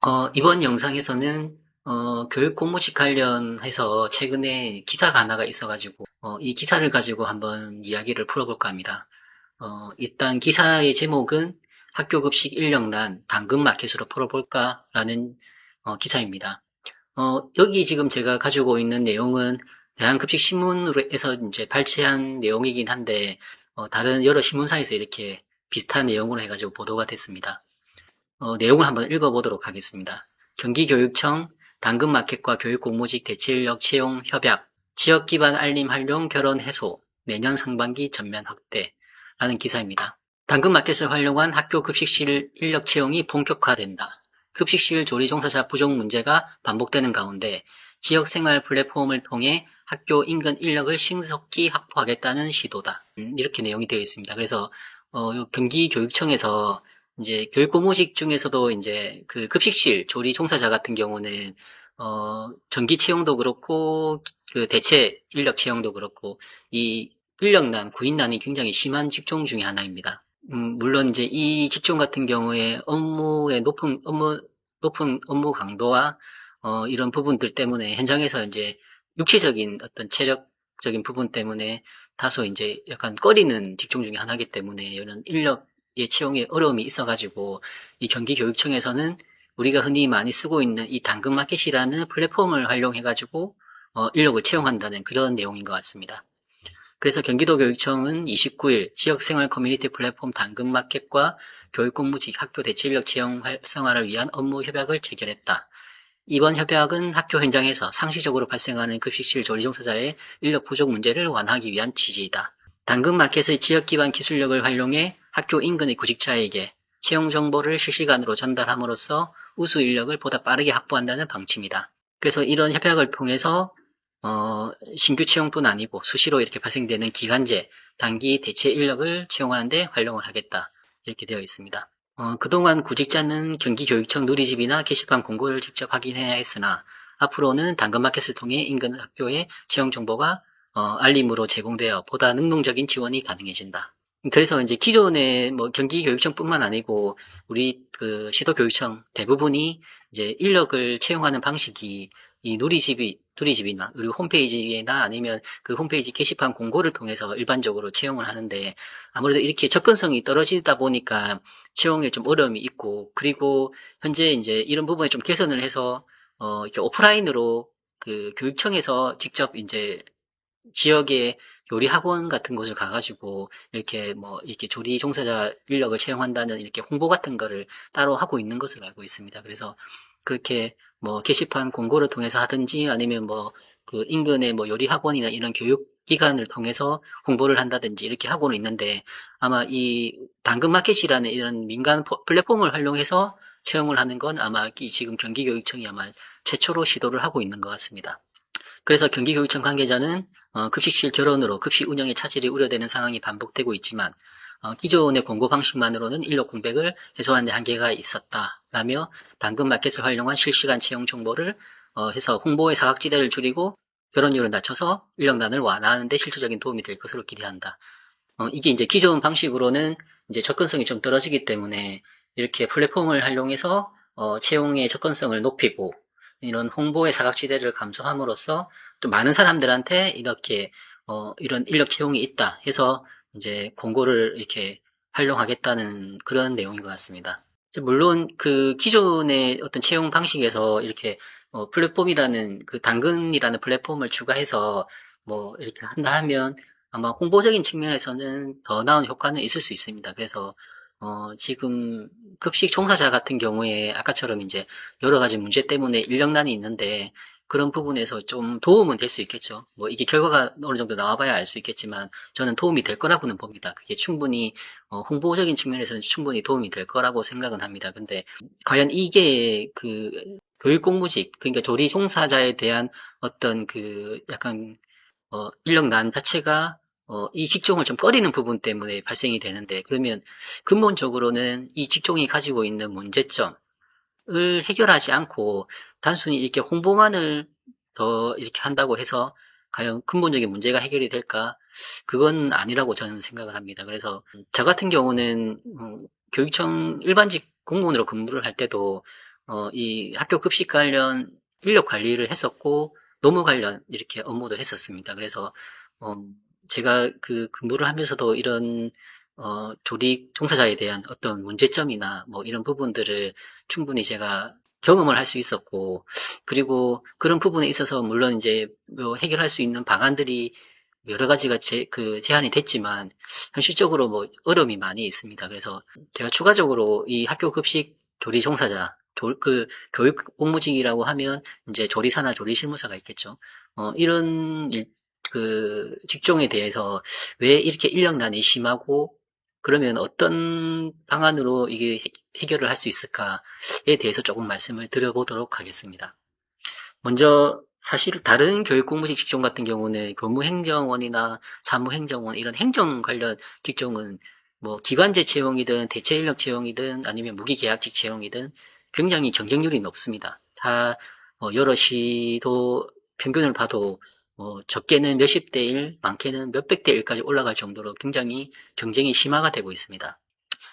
어, 이번 영상에서는 어, 교육 공모식 관련해서 최근에 기사가 하나가 있어가지고 어, 이 기사를 가지고 한번 이야기를 풀어볼까 합니다. 어, 일단 기사의 제목은 학교 급식 인력난 당근 마켓으로 풀어볼까라는 어, 기사입니다. 어, 여기 지금 제가 가지고 있는 내용은 대한급식신문에서 이제 발췌한 내용이긴 한데 어, 다른 여러 신문사에서 이렇게 비슷한 내용으로 해가지고 보도가 됐습니다. 어, 내용을 한번 읽어보도록 하겠습니다. 경기교육청 당근마켓과 교육공모직 대체인력 채용 협약, 지역기반 알림 활용 결혼 해소, 내년 상반기 전면 확대라는 기사입니다. 당근마켓을 활용한 학교 급식실 인력 채용이 본격화된다. 급식실 조리 종사자 부족 문제가 반복되는 가운데 지역생활 플랫폼을 통해 학교 인근 인력을 신속히 확보하겠다는 시도다. 음, 이렇게 내용이 되어 있습니다. 그래서 어, 경기교육청에서 이제 교육 공모식 중에서도 이제 그 급식실 조리 종사자 같은 경우는 어 전기 채용도 그렇고 그 대체 인력 채용도 그렇고 이 인력난 구인난이 굉장히 심한 직종 중의 하나입니다. 음, 물론 이제 이 직종 같은 경우에 업무의 높은 업무 높은 업무 강도와 어, 이런 부분들 때문에 현장에서 이제 육체적인 어떤 체력적인 부분 때문에 다소 이제 약간 꺼리는 직종 중의 하나이기 때문에 이런 인력 이 채용에 어려움이 있어가지고 이 경기교육청에서는 우리가 흔히 많이 쓰고 있는 이 당근마켓이라는 플랫폼을 활용해가지고 어, 인력을 채용한다는 그런 내용인 것 같습니다. 그래서 경기도교육청은 29일 지역생활 커뮤니티 플랫폼 당근마켓과 교육공무직 학교 대체인력 채용 활성화를 위한 업무 협약을 체결했다. 이번 협약은 학교 현장에서 상시적으로 발생하는 급식실 조리 종사자의 인력 부족 문제를 완화하기 위한 취지이다. 당근마켓의 지역 기반 기술력을 활용해 학교 인근의 구직자에게 채용 정보를 실시간으로 전달함으로써 우수 인력을 보다 빠르게 확보한다는 방침이다. 그래서 이런 협약을 통해서 어, 신규 채용뿐 아니고 수시로 이렇게 발생되는 기간제 단기 대체 인력을 채용하는데 활용을 하겠다. 이렇게 되어 있습니다. 어, 그동안 구직자는 경기교육청 누리집이나 게시판 공고를 직접 확인해야 했으나 앞으로는 당근마켓을 통해 인근 학교의 채용 정보가 어, 알림으로 제공되어 보다 능동적인 지원이 가능해진다. 그래서 이제 기존의 뭐 경기교육청뿐만 아니고 우리 그 시도교육청 대부분이 이제 인력을 채용하는 방식이 이 누리집이 누리집이나 그리고 홈페이지나 아니면 그 홈페이지 게시판 공고를 통해서 일반적으로 채용을 하는데 아무래도 이렇게 접근성이 떨어지다 보니까 채용에 좀 어려움이 있고 그리고 현재 이제 이런 부분에 좀 개선을 해서 어 이렇게 오프라인으로 그 교육청에서 직접 이제 지역의 요리 학원 같은 곳을 가가지고 이렇게 뭐 이렇게 조리 종사자 인력을 채용한다는 이렇게 홍보 같은 거를 따로 하고 있는 것으로 알고 있습니다. 그래서 그렇게 뭐 게시판 공고를 통해서 하든지 아니면 뭐 그 인근의 뭐 요리 학원이나 이런 교육 기관을 통해서 홍보를 한다든지 이렇게 하고는 있는데 아마 이 당근마켓이라는 이런 민간 플랫폼을 활용해서 채용을 하는 건 아마 이 지금 경기교육청이 아마 최초로 시도를 하고 있는 것 같습니다. 그래서 경기교육청 관계자는 어, 급식실 결혼으로 급식 운영에 차질이 우려되는 상황이 반복되고 있지만 어, 기존의 공고 방식만으로는 인력 공백을 해소하는 데 한계가 있었다라며 당근 마켓을 활용한 실시간 채용 정보를 어, 해서 홍보의 사각지대를 줄이고 결혼율을 낮춰서 인력난을 완화하는 데 실질적인 도움이 될 것으로 기대한다. 어, 이게 이제 기존 방식으로는 이제 접근성이 좀 떨어지기 때문에 이렇게 플랫폼을 활용해서 어, 채용의 접근성을 높이고 이런 홍보의 사각지대를 감소함으로써 또 많은 사람들한테 이렇게 어, 이런 인력 채용이 있다 해서 이제 공고를 이렇게 활용하겠다는 그런 내용인 것 같습니다. 물론 그 기존의 어떤 채용 방식에서 이렇게 어, 플랫폼이라는 그 당근이라는 플랫폼을 추가해서 뭐 이렇게 한다 하면 아마 홍보적인 측면에서는 더 나은 효과는 있을 수 있습니다. 그래서 어, 지금 급식 종사자 같은 경우에 아까처럼 이제 여러 가지 문제 때문에 인력난이 있는데 그런 부분에서 좀 도움은 될 수 있겠죠. 뭐 이게 결과가 어느 정도 나와봐야 알 수 있겠지만 저는 도움이 될 거라고는 봅니다. 그게 충분히 어, 홍보적인 측면에서는 충분히 도움이 될 거라고 생각은 합니다. 근데 과연 이게 그 교육 공무직 그러니까 조리 종사자에 대한 어떤 그 약간 어, 인력난 자체가 어, 이 직종을 좀 꺼리는 부분 때문에 발생이 되는데 그러면 근본적으로는 이 직종이 가지고 있는 문제점 을 해결하지 않고 단순히 이렇게 홍보만을 더 이렇게 한다고 해서 과연 근본적인 문제가 해결이 될까? 그건 아니라고 저는 생각을 합니다. 그래서 저 같은 경우는 음, 교육청 일반직 공무원으로 근무를 할 때도 어, 이 학교 급식 관련 인력 관리를 했었고, 노무 관련 이렇게 업무도 했었습니다. 그래서, 어, 제가 그 근무를 하면서도 이런, 어, 조리 종사자에 대한 어떤 문제점이나 뭐 이런 부분들을 충분히 제가 경험을 할 수 있었고, 그리고 그런 부분에 있어서 물론 이제 뭐 해결할 수 있는 방안들이 여러 가지가 제, 그 제한이 됐지만, 현실적으로 뭐 어려움이 많이 있습니다. 그래서 제가 추가적으로 이 학교 급식 조리 종사자, 조- 그 교육 공무직이라고 하면 이제 조리사나 조리 실무사가 있겠죠. 어, 이런 일, 그 직종에 대해서 왜 이렇게 인력난이 심하고 그러면 어떤 방안으로 이게 해- 해결을 할 수 있을까에 대해서 조금 말씀을 드려보도록 하겠습니다. 먼저 사실 다른 교육 공무직 직종 같은 경우는 교무행정원이나 사무행정원 이런 행정 관련 직종은 뭐 기관제 채용이든 대체 인력 채용이든 아니면 무기계약직 채용이든 굉장히 경쟁률이 높습니다. 다 어, 여럿이도 평균을 봐도 어, 적게는 몇십 대 일, 많게는 몇백 대 일까지 올라갈 정도로 굉장히 경쟁이 심화가 되고 있습니다.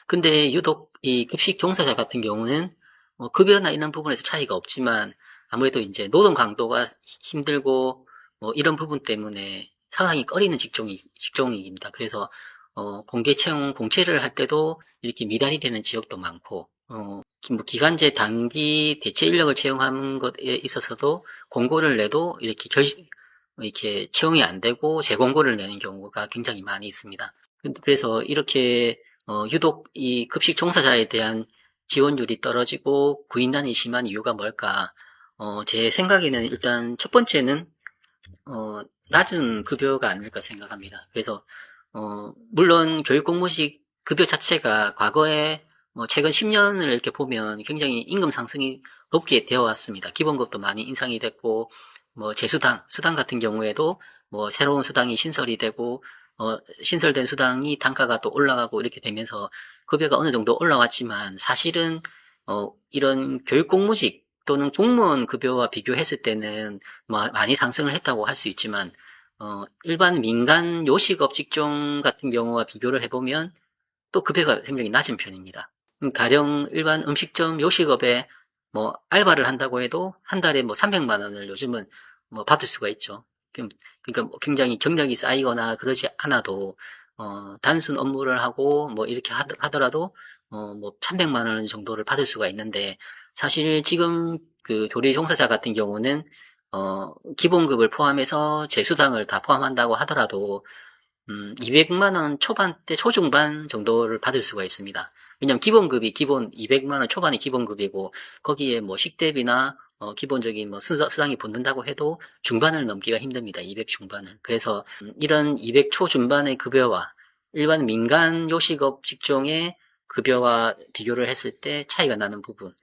근데 유독 이 급식 종사자 같은 경우는 뭐 급여나 이런 부분에서 차이가 없지만 아무래도 이제 노동 강도가 힘들고 뭐 이런 부분 때문에 상당히 꺼리는 직종이 직종입니다. 그래서 어, 공개 채용 공채를 할 때도 이렇게 미달이 되는 지역도 많고 어, 기- 뭐 기간제 단기 대체 인력을 채용하는 것에 있어서도 공고를 내도 이렇게 결 이렇게 채용이 안 되고 재공고를 내는 경우가 굉장히 많이 있습니다. 그래서 이렇게 어, 유독 이 급식 종사자에 대한 지원율이 떨어지고 구인난이 심한 이유가 뭘까? 어, 제 생각에는 일단 첫 번째는 어, 낮은 급여가 아닐까 생각합니다. 그래서 어, 물론 교육공무직 급여 자체가 과거에 뭐 최근 10년을 이렇게 보면 굉장히 임금 상승이 높게 되어 왔습니다. 기본급도 많이 인상이 됐고 뭐 재수당, 수당 같은 경우에도 뭐 새로운 수당이 신설이 되고 어, 신설된 수당이 단가가 또 올라가고 이렇게 되면서 급여가 어느 정도 올라왔지만 사실은 어, 이런 교육 공무직 또는 공무원 급여와 비교했을 때는 뭐 많이 상승을 했다고 할 수 있지만 어, 일반 민간 요식업 직종 같은 경우와 비교를 해보면 또 급여가 굉장히 낮은 편입니다. 음, 가령 일반 음식점 요식업에 뭐 알바를 한다고 해도 한 달에 뭐 300만 원을 요즘은 뭐 받을 수가 있죠. 그러니까 뭐 굉장히 경력이 쌓이거나 그러지 않아도 어, 단순 업무를 하고 뭐 이렇게 하더- 하더라도 어, 뭐 300만 원 정도를 받을 수가 있는데 사실 지금 그 조리 종사자 같은 경우는 어, 기본급을 포함해서 재수당을 다 포함한다고 하더라도 음, 200만 원 초반대 초중반 정도를 받을 수가 있습니다. 왜냐면 기본급이 기본 200만 원 초반이 기본급이고 거기에 뭐 식대비나 어, 기본적인 뭐 수당, 수당이 붙는다고 해도 중반을 넘기가 힘듭니다. 200 중반을. 그래서 음, 이런 200 초중반의 급여와 일반 민간 요식업 직종의 급여와 비교를 했을 때 차이가 나는 부분.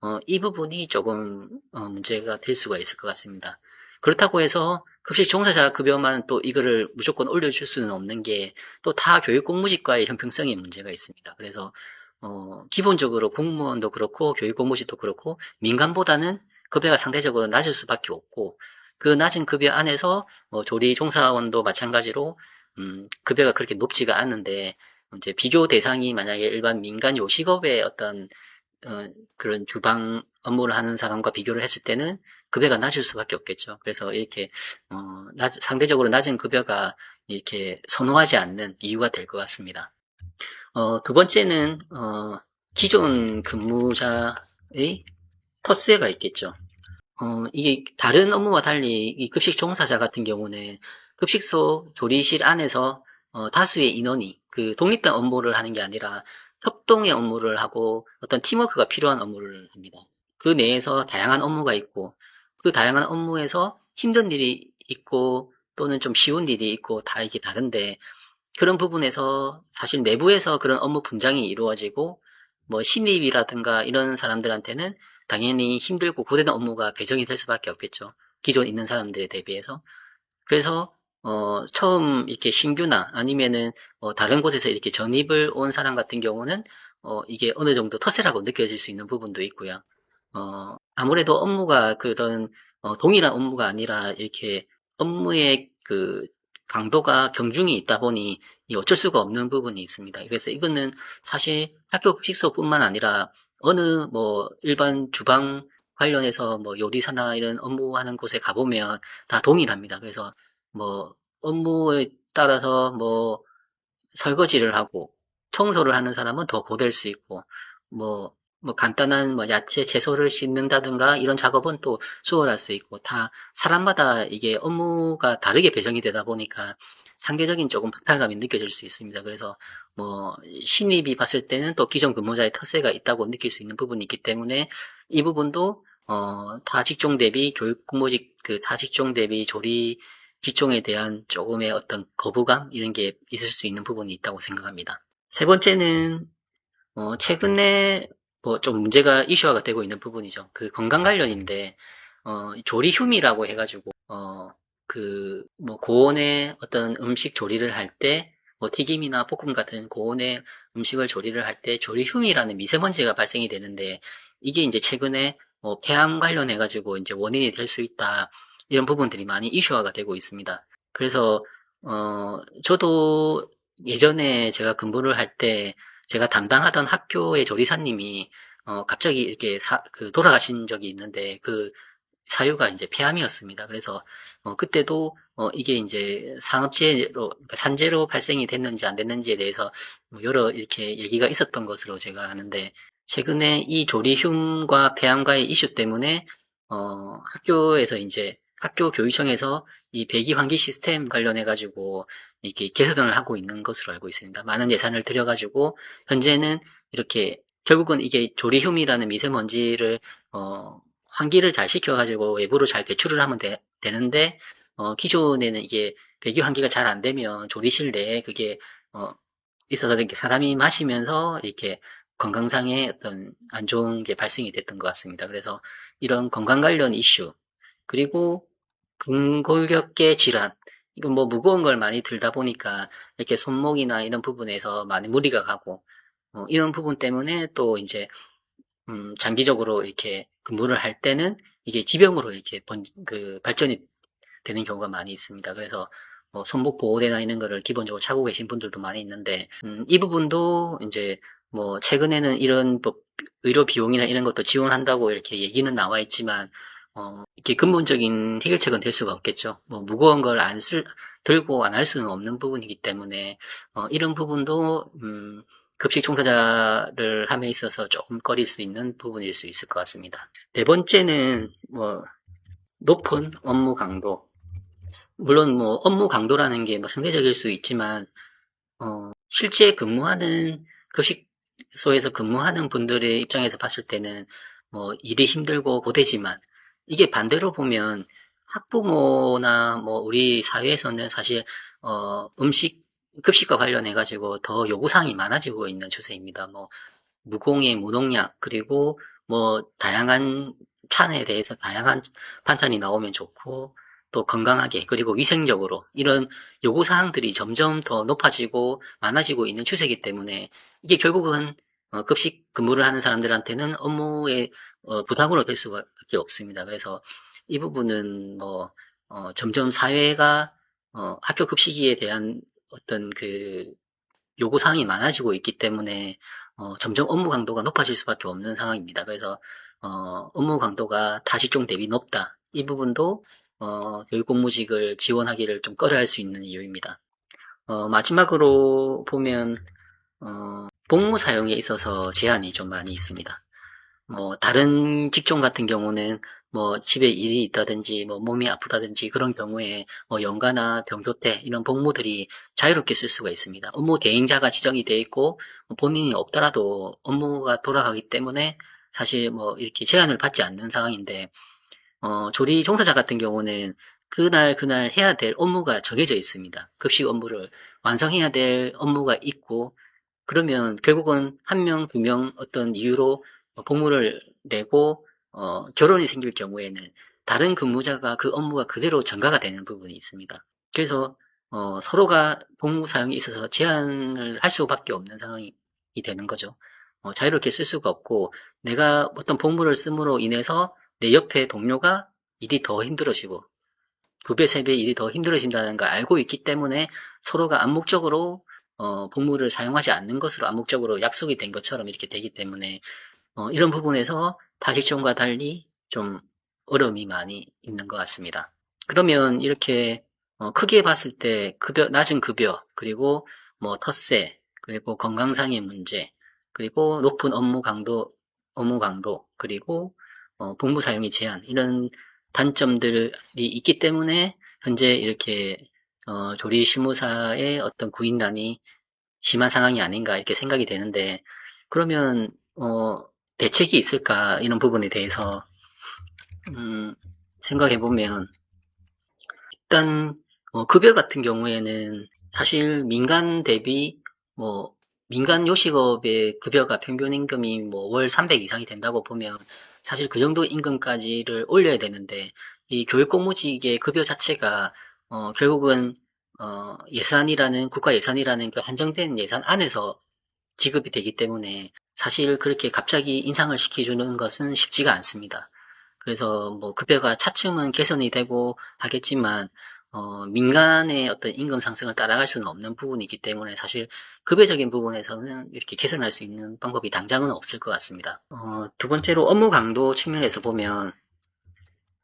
어, 이 부분이 조금 어, 문제가 될 수가 있을 것 같습니다. 그렇다고 해서 급식 종사자 급여만 또 이거를 무조건 올려줄 수는 없는 게또타 교육 공무직과의 형평성에 문제가 있습니다. 그래서 어, 기본적으로 공무원도 그렇고 교육 공무직도 그렇고 민간보다는 급여가 상대적으로 낮을 수밖에 없고 그 낮은 급여 안에서 뭐 조리 종사원도 마찬가지로 음, 급여가 그렇게 높지가 않은데 이제 비교 대상이 만약에 일반 민간 요식업의 어떤 어, 그런 주방 업무를 하는 사람과 비교를 했을 때는 급여가 낮을 수밖에 없겠죠. 그래서 이렇게 어, 낮- 상대적으로 낮은 급여가 이렇게 선호하지 않는 이유가 될 것 같습니다. 어, 두 번째는 어, 기존 근무자의 터세가 있겠죠. 어, 이게 다른 업무와 달리 이 급식 종사자 같은 경우는 급식소 조리실 안에서 어, 다수의 인원이 그 독립된 업무를 하는 게 아니라 협동의 업무를 하고 어떤 팀워크가 필요한 업무를 합니다. 그 내에서 다양한 업무가 있고 그 다양한 업무에서 힘든 일이 있고 또는 좀 쉬운 일이 있고 다 이게 다른데 그런 부분에서 사실 내부에서 그런 업무 분장이 이루어지고 뭐 신입이라든가 이런 사람들한테는 당연히 힘들고 고되는 업무가 배정이 될 수밖에 없겠죠. 기존 있는 사람들에 대비해서. 그래서 어, 처음 이렇게 신규나 아니면은 어, 다른 곳에서 이렇게 전입을 온 사람 같은 경우는 어, 이게 어느 정도 터세라고 느껴질 수 있는 부분도 있고요. 어, 아무래도 업무가 그런 어, 동일한 업무가 아니라 이렇게 업무의 그 강도가 경중이 있다 보니 이 어쩔 수가 없는 부분이 있습니다. 그래서 이거는 사실 학교 급식소뿐만 아니라 어느 뭐 일반 주방 관련해서 뭐 요리사나 이런 업무하는 곳에 가보면 다 동일합니다. 그래서 뭐 업무에 따라서 뭐 설거지를 하고 청소를 하는 사람은 더 고될 수 있고 뭐, 뭐 간단한 뭐 야채 채소를 씻는다든가 이런 작업은 또 수월할 수 있고 다 사람마다 이게 업무가 다르게 배정이 되다 보니까 상대적인 조금 박탈감이 느껴질 수 있습니다. 그래서 뭐 신입이 봤을 때는 또 기존 근무자의 텃세가 있다고 느낄 수 있는 부분이 있기 때문에 이 부분도 어, 타 직종 대비 교육 공모직 그 타 직종 대비 조리 직종에 대한 조금의 어떤 거부감 이런 게 있을 수 있는 부분이 있다고 생각합니다. 세 번째는 어, 최근에 뭐 좀 문제가 이슈화가 되고 있는 부분이죠. 그 건강 관련인데 어, 조리 흉이라고 해가지고 어, 그 뭐 고온의 어떤 음식 조리를 할때 뭐 튀김이나 볶음 같은 고온의 음식을 조리를 할 때 조리 흉이라는 미세먼지가 발생이 되는데 이게 이제 최근에 뭐 폐암 관련해 가지고 이제 원인이 될 수 있다 이런 부분들이 많이 이슈화가 되고 있습니다. 그래서 어, 저도 예전에 제가 근무를 할때 제가 담당하던 학교의 조리사님이 어, 갑자기 이렇게 사- 그 돌아가신 적이 있는데 그 사유가 이제 폐암이었습니다. 그래서 어, 그때도 어, 이게 이제 산업재해로 그러니까 산재로 발생이 됐는지 안 됐는지에 대해서 뭐 여러 이렇게 얘기가 있었던 것으로 제가 아는데 최근에 이 조리흉과 폐암과의 이슈 때문에 어, 학교에서 이제 학교 교육청에서 이 배기 환기 시스템 관련해 가지고 이렇게 개선을 하고 있는 것으로 알고 있습니다. 많은 예산을 들여 가지고 현재는 이렇게 결국은 이게 조리흉이라는 미세먼지를 어, 환기를 잘 시켜 가지고 외부로 잘 배출을 하면 되, 되는데 어, 기존에는 이게 배기 환기가 잘 안 되면 조리실 내에 그게 어, 있어서 이렇게 사람이 마시면서 이렇게 건강상의 어떤 안 좋은 게 발생이 됐던 것 같습니다. 그래서 이런 건강 관련 이슈 그리고 근골격계 질환 이건 뭐 무거운 걸 많이 들다 보니까 이렇게 손목이나 이런 부분에서 많이 무리가 가고 어, 이런 부분 때문에 또 이제 음, 장기적으로 이렇게 근무를 할 때는 이게 지병으로 이렇게 번, 그 발전이 되는 경우가 많이 있습니다. 그래서 뭐 손목 보호대나 이런 거를 기본적으로 차고 계신 분들도 많이 있는데 음, 이 부분도 이제 뭐 최근에는 이런 뭐 의료 비용이나 이런 것도 지원한다고 이렇게 얘기는 나와 있지만 어, 이렇게 근본적인 해결책은 될 수가 없겠죠. 뭐 무거운 걸 안 쓸, 들고 안 할 수는 없는 부분이기 때문에 어, 이런 부분도 음, 급식 종사자를 함에 있어서 조금 꺼릴 수 있는 부분일 수 있을 것 같습니다. 네 번째는 뭐 높은 업무 강도. 물론 뭐 업무 강도라는 게 뭐 상대적일 수 있지만 어, 실제 근무하는 급식소에서 근무하는 분들의 입장에서 봤을 때는 뭐 일이 힘들고 고되지만 이게 반대로 보면 학부모나 뭐 우리 사회에서는 사실 어, 음식 급식과 관련해 가지고 더 요구사항이 많아지고 있는 추세입니다. 뭐 무공해 무농약 그리고 뭐 다양한 찬에 대해서 다양한 반찬이 나오면 좋고 또 건강하게 그리고 위생적으로 이런 요구 사항들이 점점 더 높아지고 많아지고 있는 추세이기 때문에 이게 결국은 어, 급식 근무를 하는 사람들한테는 업무의 어, 부담으로 될 수밖에 없습니다. 그래서 이 부분은 뭐 어, 점점 사회가 어, 학교 급식에 대한 어떤 그 요구 사항이 많아지고 있기 때문에 어, 점점 업무 강도가 높아질 수밖에 없는 상황입니다. 그래서 어, 업무 강도가 다식종 대비 높다. 이 부분도 어, 교육공무직을 지원하기를 좀 꺼려할 수 있는 이유입니다. 어, 마지막으로 보면 어, 복무 사용에 있어서 제한이 좀 많이 있습니다. 뭐 다른 직종 같은 경우는 뭐 집에 일이 있다든지 뭐 몸이 아프다든지 그런 경우에 뭐 연가나 병교 때 이런 복무들이 자유롭게 쓸 수가 있습니다. 업무 대행자가 지정이 돼 있고 뭐 본인이 없더라도 업무가 돌아가기 때문에 사실 뭐 이렇게 제한을 받지 않는 상황인데 어, 조리 종사자 같은 경우는 그날 그날 해야 될 업무가 정해져 있습니다. 급식 업무를 완성해야 될 업무가 있고 그러면 결국은 한 명, 두 명 어떤 이유로 복무를 내고 어, 결혼이 생길 경우에는 다른 근무자가 그 업무가 그대로 전가가 되는 부분이 있습니다. 그래서 어, 서로가 복무 사용에 있어서 제한을 할 수밖에 없는 상황이 되는 거죠. 어, 자유롭게 쓸 수가 없고 내가 어떤 복무를 씀으로 인해서 내 옆에 동료가 일이 더 힘들어지고 두 배, 세배 일이 더 힘들어진다는 걸 알고 있기 때문에 서로가 암묵적으로 어, 복무를 사용하지 않는 것으로 암묵적으로 약속이 된 것처럼 이렇게 되기 때문에 어, 이런 부분에서 타 직종과 달리 좀 어려움이 많이 있는 것 같습니다. 그러면 이렇게 어, 크게 봤을 때 급여, 낮은 급여, 그리고 뭐 텃세, 그리고 건강상의 문제, 그리고 높은 업무 강도, 업무 강도, 그리고 어, 본부 사용의 제한 이런 단점들이 있기 때문에 현재 이렇게 어, 조리 실무사의 어떤 구인난이 심한 상황이 아닌가 이렇게 생각이 되는데 그러면 어, 대책이 있을까 이런 부분에 대해서 음, 생각해 보면 일단 어, 급여 같은 경우에는 사실 민간 대비 뭐 민간 요식업의 급여가 평균 임금이 뭐 월 300 이상이 된다고 보면 사실 그 정도 임금까지를 올려야 되는데 이 교육 공무직의 급여 자체가 어, 결국은 어, 예산이라는 국가 예산이라는 그 한정된 예산 안에서 지급이 되기 때문에 사실 그렇게 갑자기 인상을 시켜주는 것은 쉽지가 않습니다. 그래서 뭐 급여가 차츰은 개선이 되고 하겠지만 어, 민간의 어떤 임금 상승을 따라갈 수는 없는 부분이기 때문에 사실 급여적인 부분에서는 이렇게 개선할 수 있는 방법이 당장은 없을 것 같습니다. 어, 두 번째로 업무 강도 측면에서 보면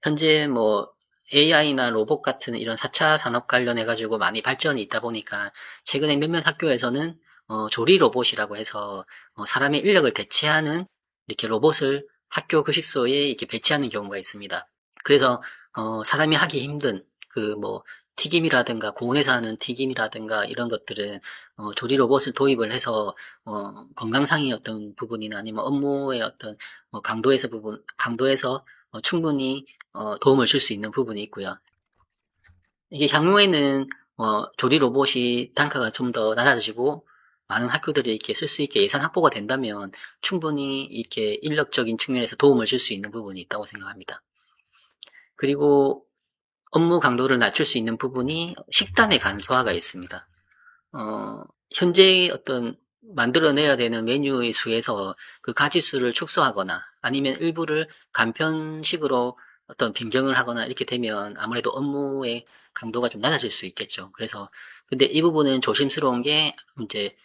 현재 뭐 AI나 로봇 같은 이런 4차 산업 관련해 가지고 많이 발전이 있다 보니까 최근에 몇몇 학교에서는 어, 조리 로봇이라고 해서 어, 사람의 인력을 대체하는 이렇게 로봇을 학교 급식소에 이렇게 배치하는 경우가 있습니다. 그래서 어, 사람이 하기 힘든 그 뭐 튀김이라든가 고온에서 하는 튀김이라든가 이런 것들은 어, 조리 로봇을 도입을 해서 어, 건강상의 어떤 부분이나 아니면 업무의 어떤 어, 강도에서 부분 강도에서 어, 충분히 어, 도움을 줄 수 있는 부분이 있고요. 이게 향후에는 어, 조리 로봇이 단가가 좀 더 낮아지고 많은 학교들이 이렇게 쓸 수 있게 예산 확보가 된다면 충분히 이렇게 인력적인 측면에서 도움을 줄 수 있는 부분이 있다고 생각합니다. 그리고 업무 강도를 낮출 수 있는 부분이 식단의 간소화가 있습니다. 어, 현재 어떤 만들어내야 되는 메뉴의 수에서 그 가지수를 축소하거나 아니면 일부를 간편식으로 어떤 변경을 하거나 이렇게 되면 아무래도 업무의 강도가 좀 낮아질 수 있겠죠. 그래서 근데 이 부분은 조심스러운 게 이제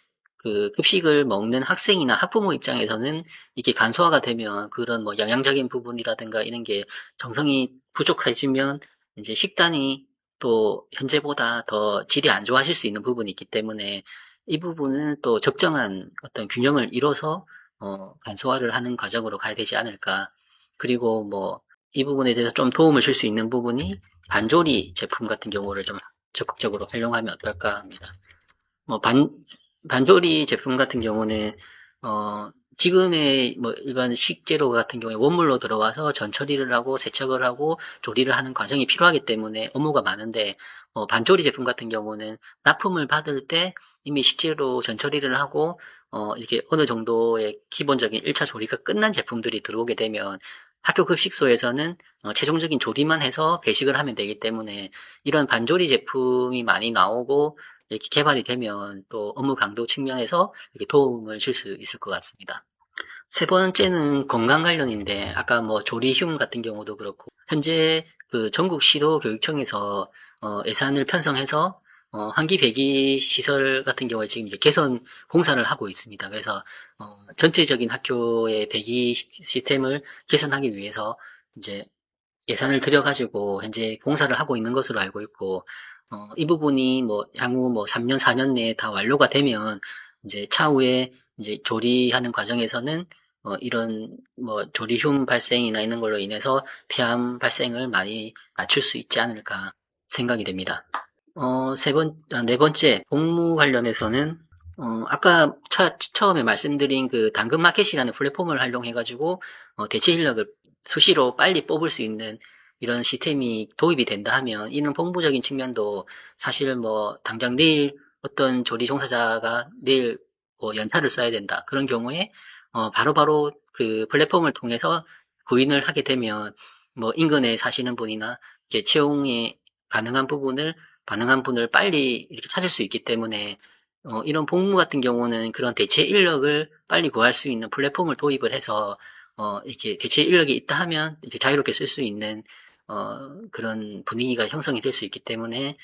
그 급식을 먹는 학생이나 학부모 입장에서는 이게 간소화가 되면 그런 뭐 영양적인 부분이라든가 이런 게 정성이 부족해지면 이제 식단이 또 현재보다 더 질이 안 좋아질 수 있는 부분이 있기 때문에 이 부분은 또 적정한 어떤 균형을 이뤄서 어, 간소화를 하는 과정으로 가야 되지 않을까. 그리고 뭐 이 부분에 대해서 좀 도움을 줄 수 있는 부분이 반조리 제품 같은 경우를 좀 적극적으로 활용하면 어떨까 합니다. 뭐 반, 반조리 제품 같은 경우는 어, 지금의 뭐 일반 식재료 같은 경우에 원물로 들어와서 전처리를 하고 세척을 하고 조리를 하는 과정이 필요하기 때문에 업무가 많은데 어, 반조리 제품 같은 경우는 납품을 받을 때 이미 식재료 전처리를 하고 어, 이렇게 어느 정도의 기본적인 1차 조리가 끝난 제품들이 들어오게 되면 학교 급식소에서는 어, 최종적인 조리만 해서 배식을 하면 되기 때문에 이런 반조리 제품이 많이 나오고 이렇게 개발이 되면 또 업무 강도 측면에서 이렇게 도움을 줄 수 있을 것 같습니다. 세 번째는 건강 관련인데 아까 뭐 조리흉 같은 경우도 그렇고 현재 그 전국 시도 교육청에서 어, 예산을 편성해서 어, 환기 배기 시설 같은 경우에 지금 이제 개선 공사를 하고 있습니다. 그래서 어, 전체적인 학교의 배기 시스템을 개선하기 위해서 이제 예산을 들여가지고 현재 공사를 하고 있는 것으로 알고 있고 어, 이 부분이 뭐 향후 뭐 3년 4년 내에 다 완료가 되면 이제 차후에 이제 조리하는 과정에서는 어, 이런 뭐 조리흉 발생이나 이런 걸로 인해서 폐암 발생을 많이 낮출 수 있지 않을까 생각이 됩니다. 어, 세 번, 아, 네 번째, 복무 관련해서는, 어, 아까 차, 처음에 말씀드린 그 당근마켓이라는 플랫폼을 활용해가지고, 어, 대체 인력을 수시로 빨리 뽑을 수 있는 이런 시스템이 도입이 된다 하면, 이는 본부적인 측면도 사실 뭐, 당장 내일 어떤 조리 종사자가 내일 뭐 연차를 써야 된다. 그런 경우에, 어, 바로바로 그 플랫폼을 통해서 구인을 하게 되면, 뭐, 인근에 사시는 분이나, 이렇게 채용이 가능한 부분을 가능한 분을 빨리 이렇게 찾을 수 있기 때문에 어, 이런 복무 같은 경우는 그런 대체 인력을 빨리 구할 수 있는 플랫폼을 도입을 해서 어, 이렇게 대체 인력이 있다 하면 이제 자유롭게 쓸 수 있는 어, 그런 분위기가 형성이 될 수 있기 때문에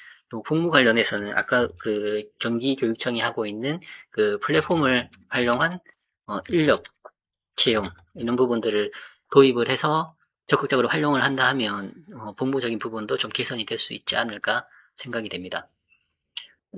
복무 관련해서는 아까 그 경기교육청이 하고 있는 그 플랫폼을 활용한 어, 인력 채용 이런 부분들을 도입을 해서 적극적으로 활용을 한다 하면 어, 본부적인 부분도 좀 개선이 될 수 있지 않을까 생각이 됩니다.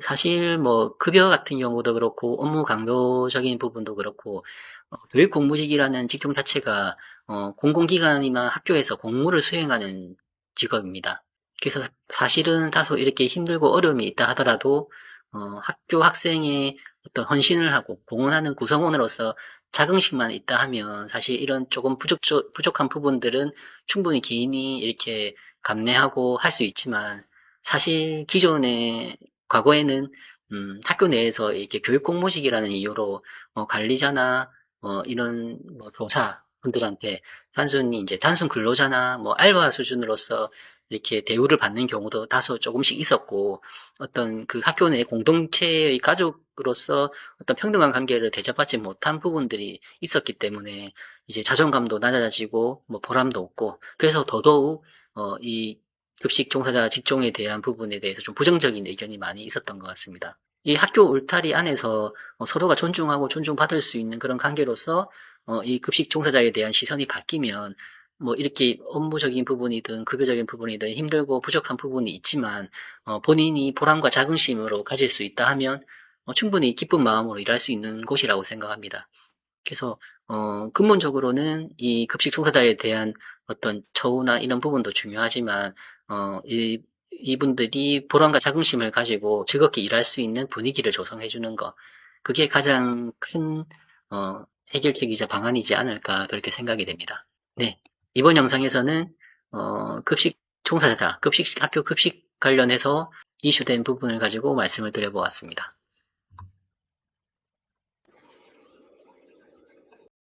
사실 뭐 급여 같은 경우도 그렇고 업무 강도적인 부분도 그렇고 어, 교육 공무직이라는 직종 자체가 어, 공공기관이나 학교에서 공무를 수행하는 직업입니다. 그래서 사실은 다소 이렇게 힘들고 어려움이 있다 하더라도 어, 학교 학생의 어떤 헌신을 하고 공헌하는 구성원으로서 자긍심만 있다 하면 사실 이런 조금 부족, 부족한 부분들은 충분히 개인이 이렇게 감내하고 할 수 있지만 사실 기존에 과거에는 음, 학교 내에서 이렇게 교육 공무직이라는 이유로 어, 관리자나 어, 이런 뭐 교사 분들한테 단순히 이제 단순 근로자나 뭐 알바 수준으로서 이렇게 대우를 받는 경우도 다소 조금씩 있었고 어떤 그 학교 내 공동체의 가족으로서 어떤 평등한 관계를 대접받지 못한 부분들이 있었기 때문에 이제 자존감도 낮아지고 뭐 보람도 없고 그래서 더더욱 어, 이 급식 종사자 직종에 대한 부분에 대해서 좀 부정적인 의견이 많이 있었던 것 같습니다. 이 학교 울타리 안에서 어, 서로가 존중하고 존중받을 수 있는 그런 관계로서 어, 이 급식 종사자에 대한 시선이 바뀌면 뭐 이렇게 업무적인 부분이든 급여적인 부분이든 힘들고 부족한 부분이 있지만 어, 본인이 보람과 자긍심으로 가질 수 있다 하면 어, 충분히 기쁜 마음으로 일할 수 있는 곳이라고 생각합니다. 그래서 어, 근본적으로는 이 급식 종사자에 대한 어떤 처우나 이런 부분도 중요하지만 어, 이, 이분들이 보람과 자긍심을 가지고 즐겁게 일할 수 있는 분위기를 조성해 주는 것 그게 가장 큰 어, 해결책이자 방안이지 않을까 그렇게 생각이 됩니다. 네. 이번 영상에서는 어, 급식 종사자다, 급식 학교 급식 관련해서 이슈된 부분을 가지고 말씀을 드려보았습니다.